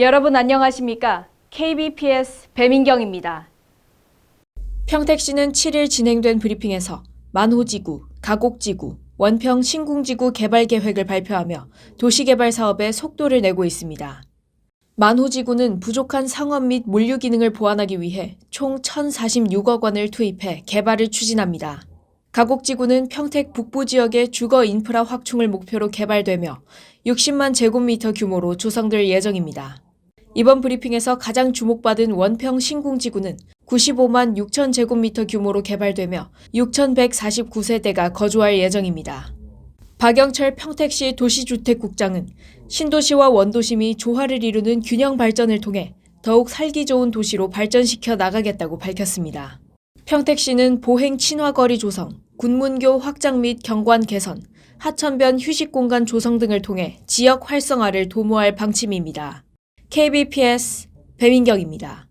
여러분 안녕하십니까? KBPS 배민경입니다. 평택시는 7일 진행된 브리핑에서 만호지구, 가곡지구, 원평 신궁지구 개발 계획을 발표하며 도시개발 사업에 속도를 내고 있습니다. 만호지구는 부족한 상업 및 물류 기능을 보완하기 위해 총 1,046억 원을 투입해 개발을 추진합니다. 가곡지구는 평택 북부 지역의 주거 인프라 확충을 목표로 개발되며 60만 제곱미터 규모로 조성될 예정입니다. 이번 브리핑에서 가장 주목받은 원평 신궁지구는 95만 6천 제곱미터 규모로 개발되며 6,149세대가 거주할 예정입니다. 박영철 평택시 도시주택국장은 신도시와 원도심이 조화를 이루는 균형 발전을 통해 더욱 살기 좋은 도시로 발전시켜 나가겠다고 밝혔습니다. 평택시는 보행 친화거리 조성, 군문교 확장 및 경관 개선, 하천변 휴식 공간 조성 등을 통해 지역 활성화를 도모할 방침입니다. KBPS 배민경입니다.